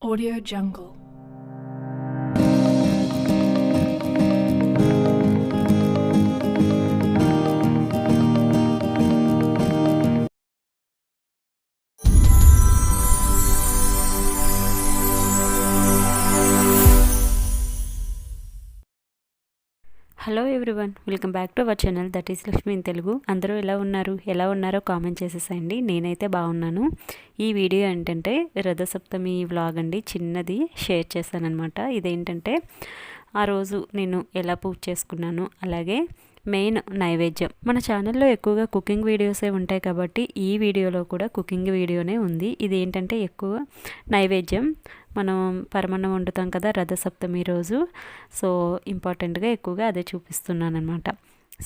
Audio Jungle. Hello everyone welcome back to our channel that is Lakshmi in Telugu. అందరూ ఎలా ఉన్నారు? ఎలా ఉన్నారో కామెంట్ చేసేసేయండి. నేనైతే బాగున్నాను. ఈ వీడియో ఏంటంటే రథసప్తమి వ్లాగ్ అండి. చిన్నది షేర్ చేశానమాట ఇదేంటంటే ఆ రోజు నేను ఎలా పూజ చేసుకున్నాను అలాగే మెయిన్ నైవేద్యం. మన ఛానల్లో ఎక్కువగా కుకింగ్ వీడియోసే ఉంటాయి కాబట్టి ఈ వీడియోలో కూడా కుకింగ్ వీడియోనే ఉంది. ఇది ఏంటంటే ఎక్కువ నైవేద్యం మనం పరమన్నం వండుతాం కదా రథసప్తమి రోజు. సో ఇంపార్టెంట్గా ఎక్కువగా అదే చూపిస్తున్నాను అనమాట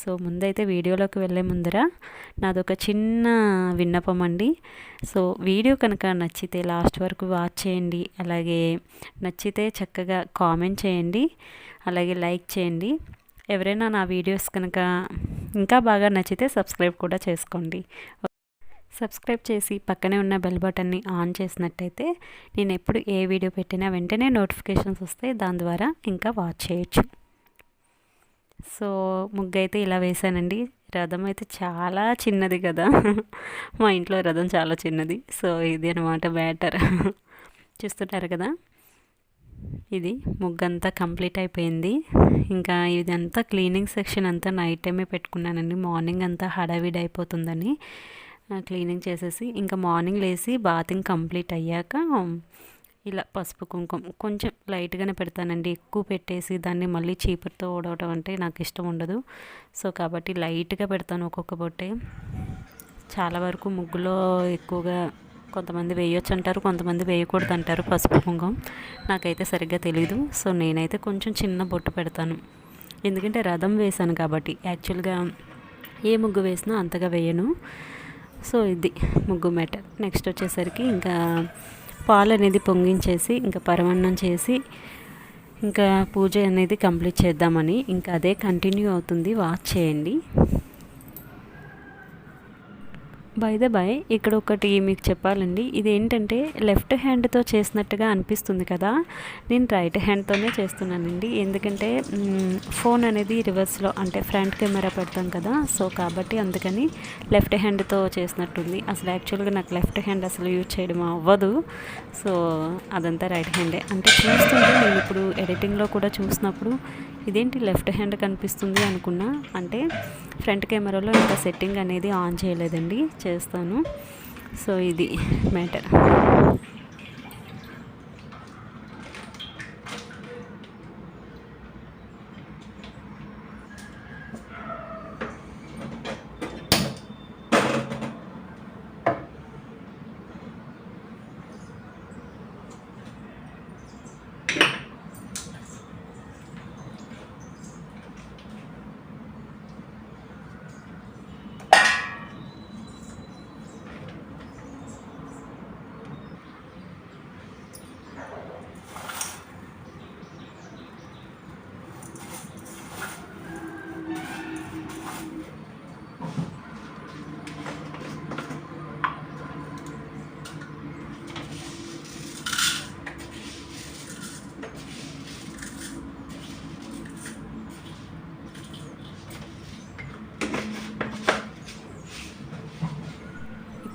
సో ముందైతే వీడియోలోకి వెళ్ళే ముందర నాదొక చిన్న విన్నపం అండి. సో వీడియో కనుక నచ్చితే లాస్ట్ వరకు వాచ్ చేయండి. అలాగే నచ్చితే చక్కగా కామెంట్ చేయండి. అలాగే లైక్ చేయండి. ఎవరైనా నా వీడియోస్ కనుక ఇంకా బాగా నచ్చితే సబ్స్క్రైబ్ కూడా చేసుకోండి. సబ్స్క్రైబ్ చేసి పక్కనే ఉన్న బెల్ బటన్ని ఆన్ చేసినట్టయితే నేను ఎప్పుడు ఏ వీడియో పెట్టినా వెంటనే నోటిఫికేషన్స్ వస్తాయి. దాని ద్వారా ఇంకా వాచ్ చేయొచ్చు. సో ముగ్గు అయితే ఇలా వేసానండి రథం అయితే చాలా చిన్నది కదా. మా ఇంట్లో రథం చాలా చిన్నది. సో ఇది అనమాట బ్యాటర్ చూస్తుంటారు కదా? ఇది ముగ్గంతా కంప్లీట్ అయిపోయింది. ఇంకా ఇదంతా క్లీనింగ్ సెక్షన్ అంతా నైట్ టైమే పెట్టుకున్నానండి. మార్నింగ్ అంతా హడావిడి అయిపోతుందని. క్లీనింగ్ చేసేసి ఇంకా మార్నింగ్ లేచి బాతింగ్ కంప్లీట్ అయ్యాక ఇలా పసుపు కుంకుమ కొంచెం లైట్గానే పెడతానండి. ఎక్కువ పెట్టేసి దాన్ని మళ్ళీ చీపురుతో ఊడవటం అంటే నాకు ఇష్టం ఉండదు. సో కాబట్టి లైట్గా పెడతాను ఒక్కొక్క బొట్టే. చాలా వరకు ముగ్గులో ఎక్కువగా కొంతమంది వేయొచ్చు అంటారు కొంతమంది వేయకూడదు అంటారు పసుపు కుంకుమ. నాకైతే సరిగ్గా తెలీదు. సో నేనైతే కొంచెం చిన్న బొట్టు పెడతాను. ఎందుకంటే రథం వేశాను కాబట్టి యాక్చువల్గా ఏ ముగ్గు వేసినా అంతగా వేయను. సో ఇది ముగ్గు మ్యాటర్. నెక్స్ట్ వచ్చేసరికి ఇంకా పాలు అనేది పొంగించేసి ఇంకా పరమన్నం చేసి ఇంకా పూజ అనేది కంప్లీట్ చేద్దామని. ఇంకా అదే కంటిన్యూ అవుతుంది. వాచ్ చేయండి. బై ద బై ఇక్కడ ఒకటి మీకు చెప్పాలండి. ఇది ఏంటంటే లెఫ్ట్ హ్యాండ్తో చేసినట్టుగా అనిపిస్తుంది కదా? నేను రైట్ హ్యాండ్తోనే చేస్తున్నానండి. ఎందుకంటే ఫోన్ అనేది రివర్స్లో అంటే ఫ్రంట్ కెమెరా పెడతాం కదా? సో కాబట్టి అందుకని లెఫ్ట్ హ్యాండ్తో చేసినట్టుంది. అసలు యాక్చువల్గా నాకు లెఫ్ట్ హ్యాండ్ అసలు యూజ్ చేయడం అవ్వదు. సో అదంతా రైట్ హ్యాండే అంటే చూస్తుంటే నేను ఇప్పుడు ఎడిటింగ్లో కూడా చూసినప్పుడు ఇదేంటి లెఫ్ట్ హ్యాండ్ కనిపిస్తుంది అనుకున్నా. అంటే ఫ్రంట్ కెమెరాలో ఇంకా సెట్టింగ్ అనేది ఆన్ చేయలేదండి. చేస్తాను. సో ఇది మ్యాటర్.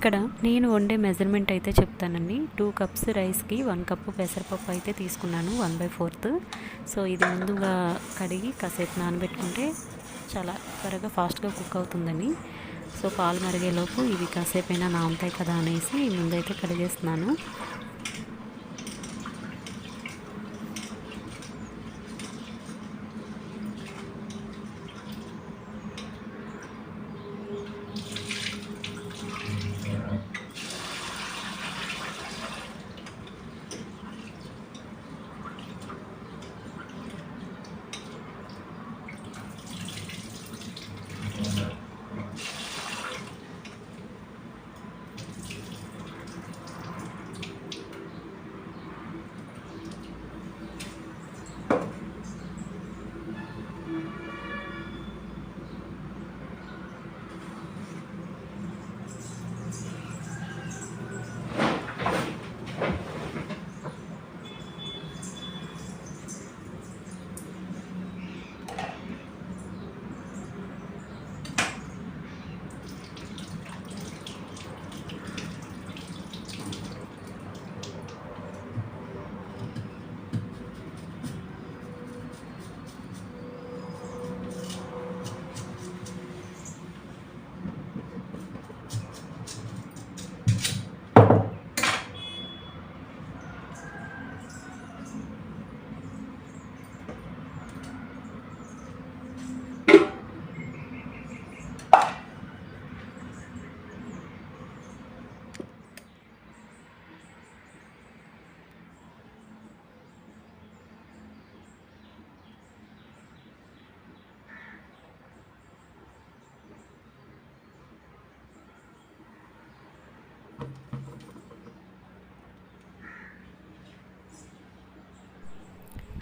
ఇక్కడ నేను వండే మెజర్మెంట్ అయితే చెప్తానండి. టూ కప్స్ రైస్కి వన్ కప్పు పెసరపప్పు అయితే తీసుకున్నాను వన్ బై ఫోర్త్ సో ఇది ముందుగా కడిగి కాసేపు నానబెట్టుకుంటే చాలా త్వరగా ఫాస్ట్గా కుక్ అవుతుందని సో పాలు మరిగేలోపు ఇవి కాసేపు అయినా నానుతాయి కదా అనేసి ముందైతే కడిగేస్తున్నాను.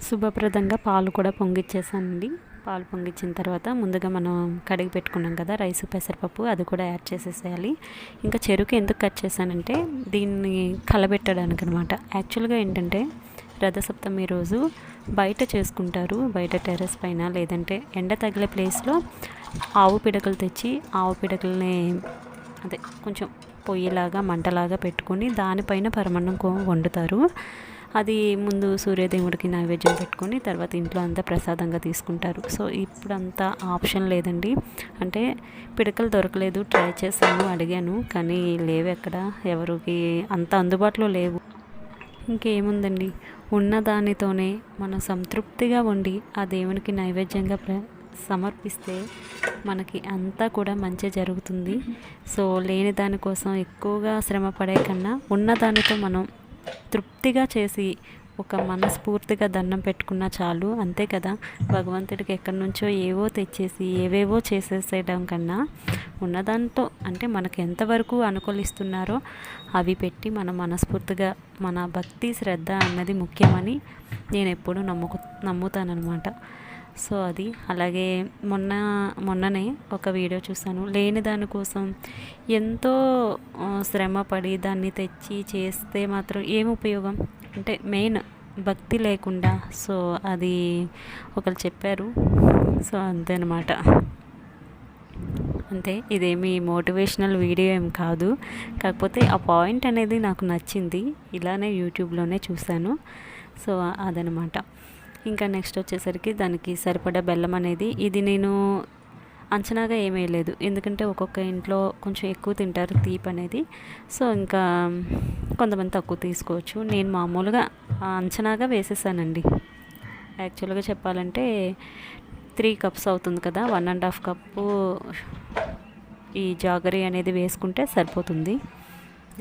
శుభప్రదంగా పాలు కూడా పొంగిచ్చేసానండి. పాలు పొంగిచ్చిన తర్వాత ముందుగా మనం కడిగి పెట్టుకున్నాం కదా రైస్ పెసరపప్పు అది కూడా యాడ్ చేసేసేయాలి. ఇంకా చెరుకు ఎందుకు కట్ చేశానంటే దీన్ని కలబెట్టడానికి అనమాట యాక్చువల్గా ఏంటంటే రథసప్తమి రోజు బయట చేసుకుంటారు బయట టెర్రస్ పైన లేదంటే ఎండ తగిలే ప్లేస్లో ఆవు పిడకలు తెచ్చి ఆవు పిడకల్ని అదే కొంచెం పొయ్యిలాగా మంటలాగా పెట్టుకొని దానిపైన పరమన్నం వండుతారు. అది ముందు సూర్యదేవుడికి నైవేద్యం పెట్టుకొని తర్వాత ఇంట్లో అంతా ప్రసాదంగా తీసుకుంటారు. సో ఇప్పుడు అంత ఆప్షన్ లేదండి. అంటే పిడకలు దొరకలేదు ట్రై చేశాను అడిగాను కానీ లేవు ఎక్కడ. ఎవరికి అంత అందుబాటులో లేవు. ఇంకేముందండి? ఉన్న దానితోనే మనం సంతృప్తిగా ఉండి ఆ దేవునికి నైవేద్యంగా ప్ర సమర్పిస్తే మనకి అంతా కూడా మంచి జరుగుతుంది. సో లేని దానికోసం ఎక్కువగా శ్రమ పడే కన్నా ఉన్న దానితో మనం తృప్తిగా చేసి ఒక మనస్ఫూర్తిగా దండం పెట్టుకున్నా చాలు. అంతే కదా? భగవంతుడికి ఎక్కడి నుంచో ఏవో తెచ్చేసి ఏవేవో చేసేసేయడం కన్నా ఉన్నదాంతో అంటే మనకు ఎంతవరకు అనుకూలిస్తున్నారో అవి పెట్టి మన మనస్ఫూర్తిగా మన భక్తి శ్రద్ధ అన్నది ముఖ్యమని నేను ఎప్పుడూ నమ్ముకు నమ్ముతానమాట సో అది. అలాగే మొన్న మొన్ననే ఒక వీడియో చూసాను లేని దానికోసం ఎంతో శ్రమ పడి దాన్ని తెచ్చి చేస్తే మాత్రం ఏం ఉపయోగం? అంటే మెయిన్ భక్తి లేకుండా. సో అది ఒకరు చెప్పారు. సో అంతేనమాట అంతే. ఇదేమి మోటివేషనల్ వీడియో ఏం కాదు. కాకపోతే ఆ పాయింట్ అనేది నాకు నచ్చింది. ఇలానే యూట్యూబ్లోనే చూశాను. సో అదనమాట ఇంకా నెక్స్ట్ వచ్చేసరికి దానికి సరిపడా బెల్లం అనేది. ఇది నేను అంచనాగా ఏమీ లేదు ఎందుకంటే ఒక్కొక్క ఇంట్లో కొంచెం ఎక్కువ తింటారు తీపి అనేది. సో ఇంకా కొంతమంది తక్కువ తీసుకోవచ్చు. నేను మామూలుగా అంచనాగా వేసేసానండి. యాక్చువల్గా చెప్పాలంటే త్రీ కప్స్ అవుతుంది కదా. వన్ అండ్ హాఫ్ కప్పు ఈ జాగరీ అనేది వేసుకుంటే సరిపోతుంది.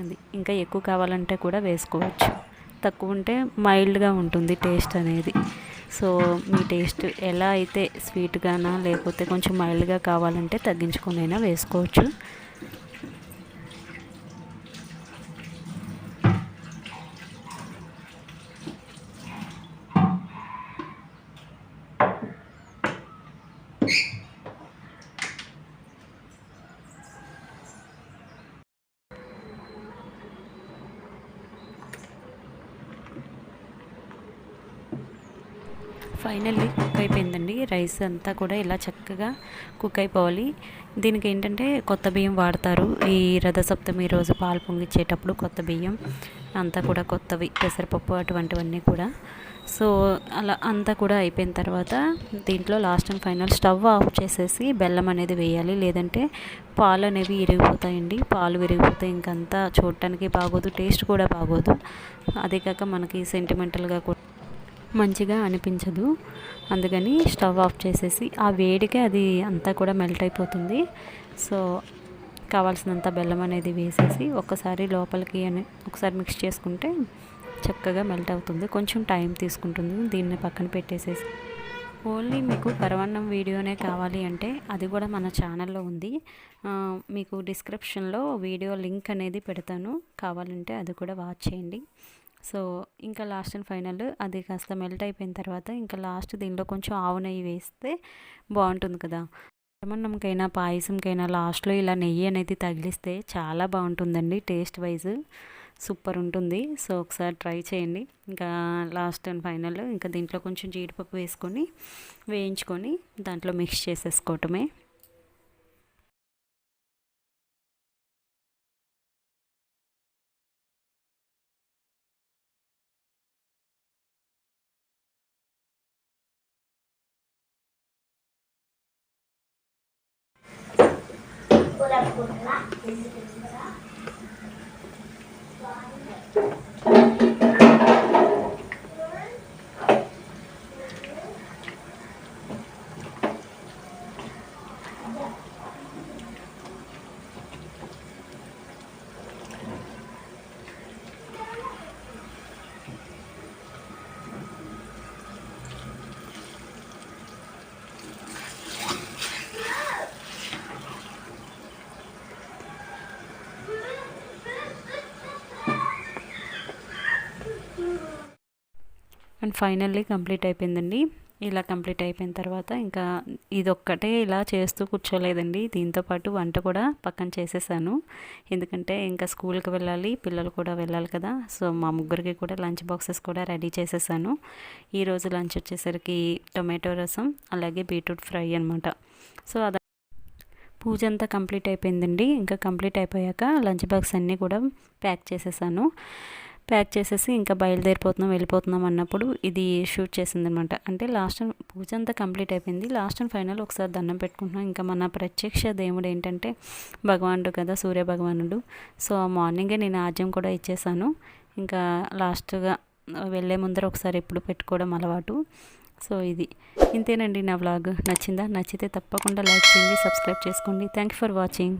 అది ఇంకా ఎక్కువ కావాలంటే కూడా వేసుకోవచ్చు. తక్కువ ఉంటే మైల్డ్గా ఉంటుంది టేస్ట్ అనేది. సో మీ టేస్ట్ ఎలా అయితే స్వీట్గానా లేకపోతే కొంచెం మైల్డ్గా కావాలంటే తగ్గించుకునైనా వేసుకోవచ్చు. ఫైనల్లీ కుక్ అయిపోయిందండి. రైస్ అంతా కూడా ఇలా చక్కగా కుక్ అయిపోవాలి. దీనికి ఏంటంటే కొత్త బియ్యం వాడతారు. ఈ రథసప్తమి రోజు పాలు పొంగిచ్చేటప్పుడు కొత్త బియ్యం అంతా కూడా కొత్తవి పెసరపప్పు అటువంటివన్నీ కూడా. సో అలా అంతా కూడా అయిపోయిన తర్వాత దీంట్లో last and final stove off చేసేసి బెల్లం అనేది వేయాలి. లేదంటే పాలు అనేవి విరిగిపోతాయండి పాలు విరిగిపోతే ఇంకంతా చూడటానికి బాగోదు టేస్ట్ కూడా బాగోదు. అదే కాక మనకి సెంటిమెంటల్గా కూడా మంచిగా అనిపించదు. అందుకని స్టవ్ ఆఫ్ చేసేసి ఆ వేడికే అది అంతా కూడా మెల్ట్ అయిపోతుంది. సో కావాల్సినంత బెల్లం అనేది వేసేసి ఒకసారి లోపలికి అని ఒకసారి మిక్స్ చేసుకుంటే చక్కగా మెల్ట్ అవుతుంది. కొంచెం టైం తీసుకుంటుంది దీన్ని పక్కన పెట్టేసేసి. ఓన్లీ మీకు పరవన్నం వీడియోనే కావాలి అంటే అది కూడా మన ఛానల్లో ఉంది. మీకు డిస్క్రిప్షన్లో వీడియో లింక్ అనేది పెడతాను. కావాలంటే అది కూడా వాచ్ చేయండి. సో ఇంకా లాస్ట్ అండ్ ఫైనల్ అది కాస్త మెల్ట్ అయిపోయిన తర్వాత ఇంకా లాస్ట్ దీనిలో కొంచెం ఆవు నెయ్యి వేస్తే బాగుంటుంది కదా. పరమన్నంకైనా పాయసంకైనా లాస్ట్లో ఇలా నెయ్యి అనేది తగిలిస్తే చాలా బాగుంటుందండి టేస్ట్ వైజ్ సూపర్ ఉంటుంది. సో ఒకసారి ట్రై చేయండి. ఇంకా లాస్ట్ అండ్ ఫైనల్ ఇంకా దీంట్లో కొంచెం జీడిపప్పు వేసుకొని వేయించుకొని దాంట్లో మిక్స్ చేసేసుకోవటమే. అండ్ ఫైనల్లీ కంప్లీట్ అయిపోయిందండి. ఇలా కంప్లీట్ అయిపోయిన తర్వాత ఇంకా ఇదొక్కటే ఇలా చేస్తూ కూర్చోలేదండి. దీంతో పాటు వంట కూడా పక్కన చేసేసాను. ఎందుకంటే ఇంకా స్కూల్కి వెళ్ళాలి పిల్లలు కూడా వెళ్ళాలి కదా. సో మా ముగ్గురికి కూడా లంచ్ బాక్సెస్ కూడా రెడీ చేసేసాను. ఈరోజు లంచ్ వచ్చేసరికి టొమాటో రసం అలాగే బీట్రూట్ ఫ్రై అనమాట సో అద పూజ అంతా కంప్లీట్ అయిపోయిందండి. ఇంకా కంప్లీట్ అయిపోయాక లంచ్ బాక్స్ అన్నీ కూడా ప్యాక్ చేసేసాను. ప్యాక్ చేసేసి ఇంకా బయలుదేరిపోతున్నాం వెళ్ళిపోతున్నాం అన్నప్పుడు ఇది షూట్ చేసింది అనమాట అంటే లాస్ట్ పూజ అంతా కంప్లీట్ అయిపోయింది. లాస్ట్ అండ్ ఫైనల్ ఒకసారి దండం పెట్టుకుంటున్నాం. ఇంకా మన ప్రత్యక్ష దేవుడు ఏంటంటే భగవానుడు కదా సూర్య భగవానుడు. సో మార్నింగే నేను ఆజ్యం కూడా ఇచ్చేసాను. ఇంకా లాస్ట్గా వెళ్ళే ముందర ఒకసారి ఎప్పుడు పెట్టుకోవడం అలవాటు. సో ఇది. ఇంతేనండి నా వ్లాగ్. నచ్చిందా? నచ్చితే తప్పకుండా లైక్ చేయండి సబ్స్క్రైబ్ చేసుకోండి. Thank you for watching